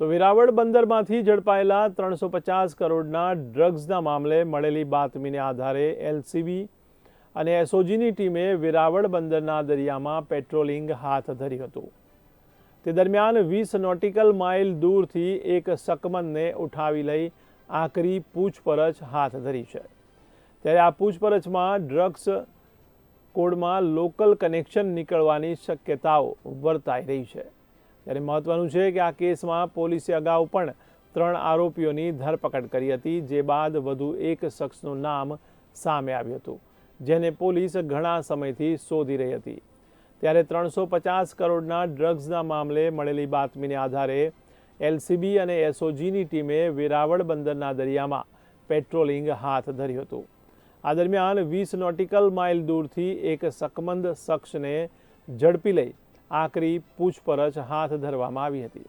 તો વેરાવળ બંદરમાંથી ઝડપાયેલા ત્રણસો પચાસ કરોડના ડ્રગ્સના મામલે મળેલી બાતમીને આધારે એલસીબી અને એસઓજીની ટીમે વેરાવળ બંદરના દરિયામાં પેટ્રોલિંગ હાથ ધર્યું હતું. તે દરમિયાન વીસ નોટિકલ માઇલ દૂરથી એક સકમનને ઉઠાવી લઈ આકરી પૂછપરછ હાથ ધરી છે. ત્યારે આ પૂછપરછમાં ડ્રગ્સ કોડમાં લોકલ કનેક્શન નીકળવાની શક્યતાઓ વર્તાઈ રહી છે. ત્યારે મહત્વનું છે કે આ કેસમાં પોલીસે અગાઉ પણ ત્રણ આરોપીઓની ધરપકડ કરી હતી, જે બાદ વધુ એક શખ્સનું નામ સામે આવ્યું હતું, જેને પોલીસ ઘણા સમયથી શોધી રહી હતી. ત્યારે ત્રણસો પચાસ કરોડના ડ્રગ્સના મામલે મળેલી બાતમીને આધારે એલસીબી અને એસઓજીની ટીમે વેરાવળ બંદરના દરિયામાં પેટ્રોલિંગ હાથ ધર્યું હતું. આ દરમિયાન વીસ નોટિકલ માઇલ દૂરથી એક શકમંદ શખ્સને ઝડપી લઈ આકરી પૂછપરછ હાથ ધરવામાં આવી હતી.